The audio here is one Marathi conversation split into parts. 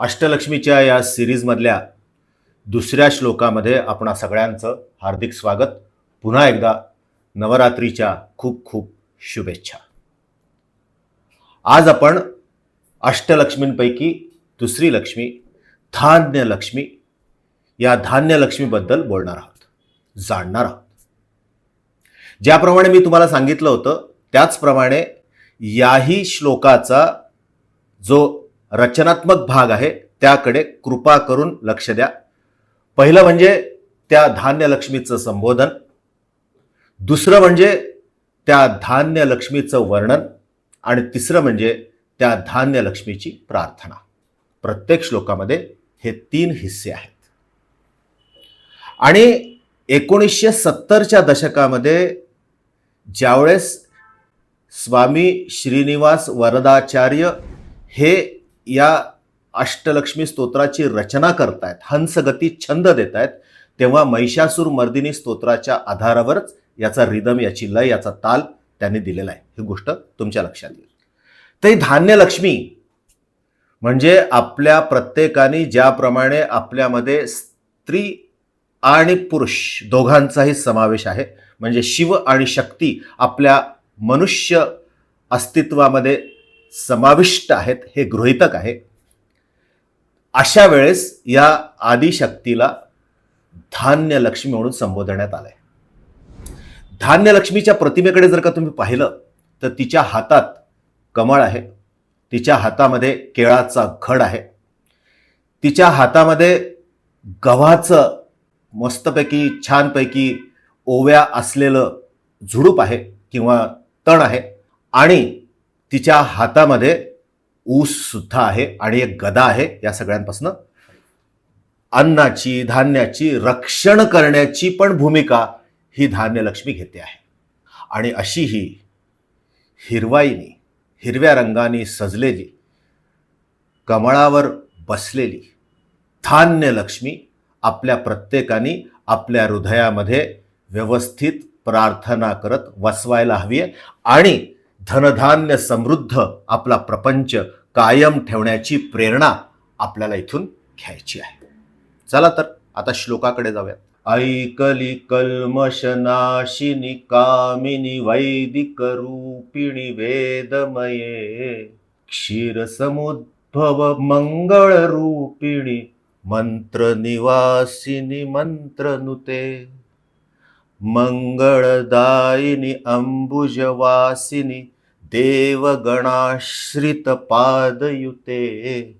अष्टलक्ष्मीच्या या सिरीजमधल्या दुसऱ्या श्लोकामध्ये आपणा सगळ्यांचं हार्दिक स्वागत. पुन्हा एकदा नवरात्रीच्या खूप खूप शुभेच्छा. आज आपण अष्टलक्ष्मींपैकी दुसरी लक्ष्मी धान्य लक्ष्मी या धान्य लक्ष्मीबद्दल बोलणार आहोत. जाणणार आहोत. ज्याप्रमाणे मी तुम्हाला सांगितलं होतं त्याचप्रमाणे याही श्लोकाचा जो रचनात्मक भाग आहे. त्याकडे कृपा करून लक्ष द्या. पहिलं म्हणजे त्या धान्यलक्ष्मीचं संबोधन. दुसरं म्हणजे त्या धान्यलक्ष्मीचं वर्णन. आणि तिसरं म्हणजे त्या धान्यलक्ष्मीची प्रार्थना. प्रत्येक श्लोकामध्ये हे तीन हिस्से आहेत. आणि एकोणीसशे सत्तरच्या दशकामध्ये ज्यावेळेस स्वामी श्रीनिवास वरदाचार्य हे या अष्टलक्ष्मी स्तोत्राची रचना करतायत हंसगती छंद देत आहेत तेव्हा महिषासूर मर्दिनी स्तोत्राच्या आधारावरच याचा रिदम याची लय याचा ताल त्यांनी दिलेला आहे. ही गोष्ट तुमच्या लक्षात येईल. तरी धान्यलक्ष्मी म्हणजे आपल्या प्रत्येकाने ज्याप्रमाणे आपल्यामध्ये स्त्री आणि पुरुष दोघांचाही समावेश आहे. म्हणजे शिव आणि शक्ती आपल्या मनुष्य अस्तित्वामध्ये समाविष्ट आहेत हे गृहितक आहे. अशा वेळेस या आदिशक्तीला धान्य लक्ष्मी म्हणून संबोधण्यात आलंय. धान्य लक्ष्मीच्या प्रतिमेकडे जर का तुम्ही पाहिलं तर तिच्या हातात कमळ आहे तिच्या हातामध्ये केळाचा घड आहे तिच्या हातामध्ये गव्हाचं मस्तपैकी छानपैकी ओव्या असलेलं झुडूप आहे किंवा तण आहे आणि तिच्या हातामध्ये ऊस सुद्धा आहे आणि एक गदा आहे या सगळ्यांपासून. अन्नाची धान्याची रक्षण करण्याची पण भूमिका ही धान्यलक्ष्मी घेते आहे. आणि अशी ही हिरवाईनी हिरव्या रंगाने सजलेली कमळावर बसलेली धान्यलक्ष्मी आपल्या प्रत्येकाने आपल्या हृदयामध्ये व्यवस्थित प्रार्थना करत वसवायला हवी आहे. आणि धनधान्य समृद्ध आपला प्रपंच कायम ठेवण्याची प्रेरणा आपल्याला इथून घ्यायची आहे. चला तर आता श्लोकाकडे जाऊयात ऐकली कल्मशनाशिनी कामिनी वैदिक रूपिणी वेदमये क्षीरसमुद्भव मंगळ रूपिणी मंत्र निवासिनी मंत्रनुते। मंगळदायिनी अंबुजवासिनी देवगणाश्रितपादयुते।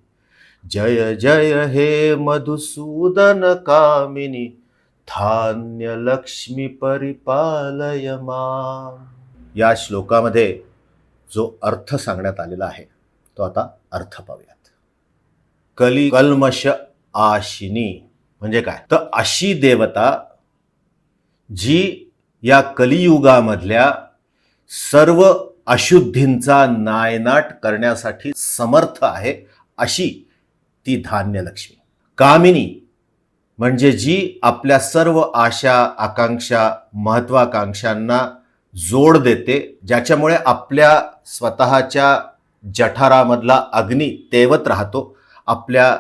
जय जय हे मधुसूदन कामिनी धान्यलक्ष्मी परिपालय माम। या श्लोकामध्ये जो अर्थ सांगण्यात आलेला आहे तो आता अर्थ पाहूयात. कली कल्मश आशिनी म्हणजे काय? तर अशी देवता जी या कलियुगामधल्या सर्व अशुद्धींचा नायनाट करण्यासाठी समर्थ आहे अशी ती धान्यलक्ष्मी कामिनी म्हणजे जी आपल्या सर्व आशा आकांक्षा महत्वाकांक्षांना जोड देते ज्याच्यामुळे आपल्या स्वतःच्या जठारामधला अग्नी तेवत राहतो आपल्या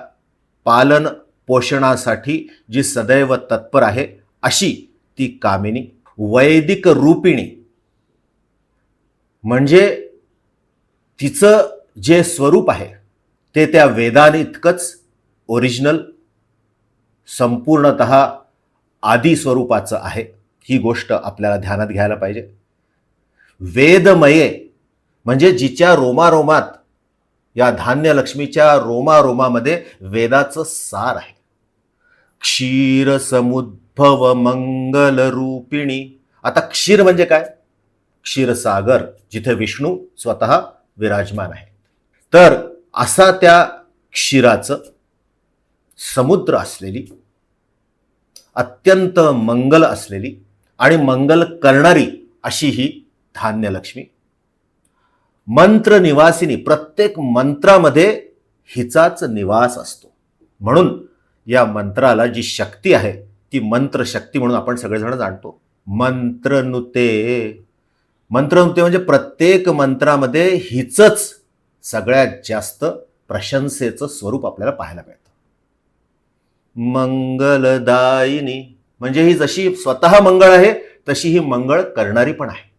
पालन पोषणासाठी जी सदैव तत्पर आहे अशी ती कामिनी वैदिक रूपिणी. म्हणजे तिचं जे स्वरूप आहे ते त्या वेदाने इतकंच ओरिजिनल संपूर्णत आदी स्वरूपाचं आहे. ही गोष्ट आपल्याला ध्यानात घ्यायला पाहिजे. वेदमये म्हणजे जिच्या रोमारोमात या धान्य लक्ष्मीच्या रोमारोमामध्ये वेदाचं सार आहे. क्षीर समुद्भव मंगल रूपिणी आता क्षीर म्हणजे काय? क्षीरसागर जिथे विष्णू स्वतः विराजमान आहे. तर असा त्या क्षीराचं समुद्र असलेली अत्यंत मंगल असलेली आणि मंगल करणारी अशी ही धान्य लक्ष्मी मंत्र निवासिनी प्रत्येक मंत्रामध्ये हिचाच निवास असतो. म्हणून या मंत्राला जी शक्ती आहे ती मंत्र शक्ती म्हणून आपण सगळेजण जाणतो. मंत्रनुते. मंत्रनुते म्हणजे प्रत्येक मंत्रामध्ये हिचंच सगळ्यात जास्त प्रशंसेचं स्वरूप आपल्याला पाहायला मिळतं. मंगलदायिनी म्हणजे ही जशी स्वतः मंगळ आहे तशी ही मंगळ करणारी पण आहे.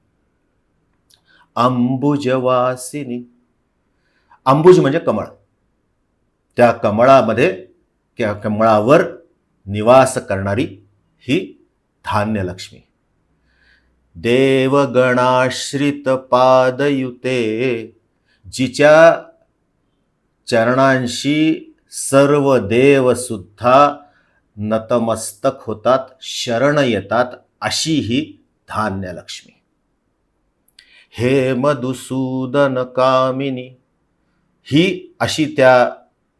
अंबुजवासिनी. अंबुज म्हणजे कमळ. त्या कमळामध्ये त्या कमळावर निवास करणारी ही धान्यलक्ष्मी. देवगणाश्रित पादयुते जिच्या चरणांशी सर्व देवसुद्धा नतमस्तक होतात शरण येतात अशी ही धान्यलक्ष्मी. हे मधुसूदन कामिनी ही अशी त्या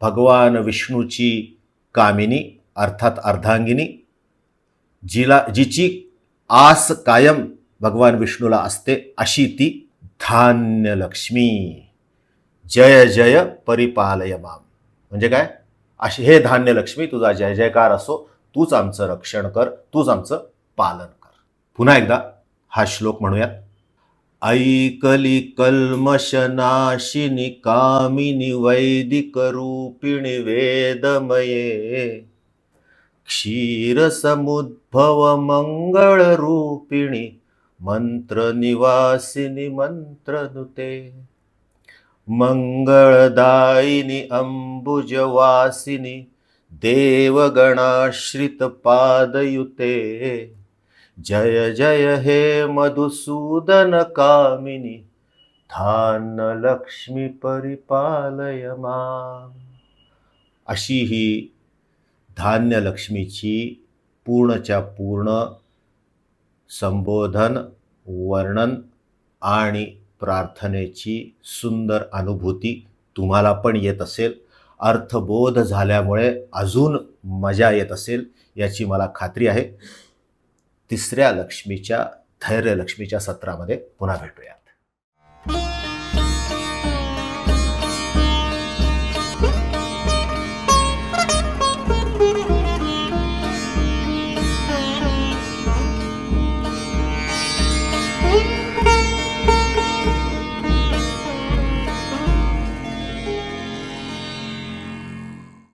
भगवान विष्णूची कामिनी अर्थात अर्धांगिनी जिला जिची आस कायम भगवान विष्णूला असते अशी ती धान्यलक्ष्मी. जय जय परिपालय माम. म्हणजे काय? अशी हे धान्यलक्ष्मी तुझा जय जयकार असो तूच आमचं रक्षण कर तूच आमचं पालन कर. पुन्हा एकदा हा श्लोक म्हणूयात. ऐकली कल्मशनाशिनी कामिनी वैदिक रूपिणी वेदमये। क्षीरसमुद्भव मङ्गलरूपिणि मन्त्रनिवासिनि मन्त्रनुते मङ्गलदायिनि अम्बुजवासिनि देवगणाश्रितपादयुते। जय जय हे मधुसूदन कामिनी धान्यलक्ष्मी परिपालय माम. अशी ही धान्यलक्ष्मीची पूर्णच्या पूर्ण संबोधन वर्णन आणि प्रार्थनेची सुंदर अनुभूती तुम्हाला पण येत असेल. अर्थबोध झाल्यामुळे अजून मजा येत असेल याची मला खात्री आहे. तिसऱ्या लक्ष्मीच्या धैर्यलक्ष्मीच्या सत्रामध्ये पुन्हा भेटूया.